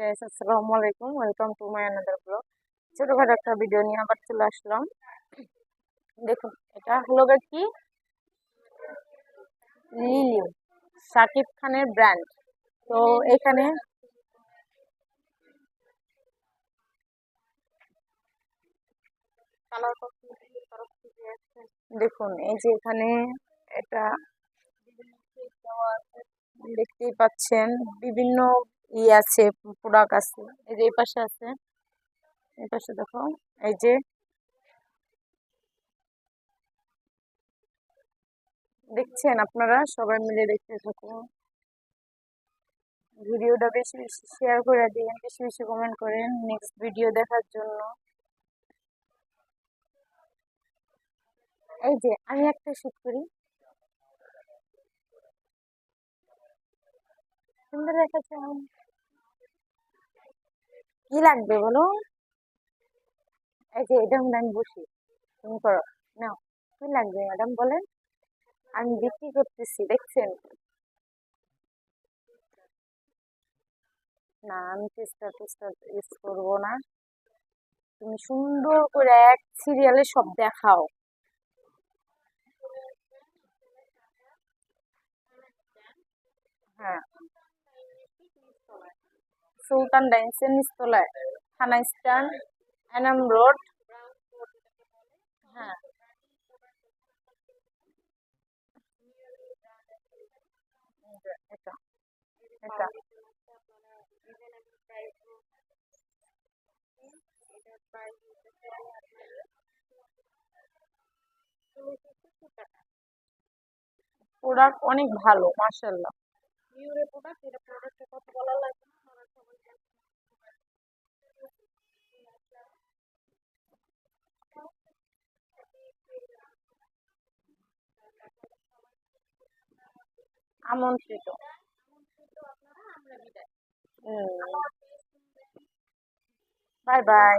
Guys আসসালামু আলাইকুম welcome to my another vlog ছোটখাটো একটা ভিডিও নিয়ে আবার চলে আসলাম। দেখুন, এটা হলো কি? লিলি সাকিব খানের ব্র্যান্ড তো এখানে দেখুন, এই যে এখানে এটা দেখতেই পাচ্ছেন, বিভিন্ন ই আছে প্রোডাক্ট আছে, এই যে এই পাশে আছে, এই পাশে দেখো, এই যে দেখছেন আপনারা? সবাই মিলে দেখতে থাকুন ভিডিওটা বেশি বেশি শেয়ার করে দিন, বেশি বেশি কমেন্ট করেন নেক্সট ভিডিও দেখার জন্য। এই যে আমি একটা শুট করি। সুন্দর দেখাচ্ছে। কি লাগবে বলো? এই যে এটা আমি বসি, তুমি করো, নাও, কি লাগবে ম্যাডাম বলেন? আমি বিক্রি করতেছি, দেখছেন? না, আমি চেষ্টা টেস্টা ইউজ করব না। তুমি সুন্দর করে এক সিরিয়ালে সব দেখাও। হ্যাঁ। সুলতান ডাইন্সের নিচতলায়। থানা স্ট্যান্ড এনাম রোড। হ্যাঁ। এই যে এটা এটা প্রোডাক্ট অনেক ভালো মার্শাল্লাহ আমন্ত্রিত। Bye bye.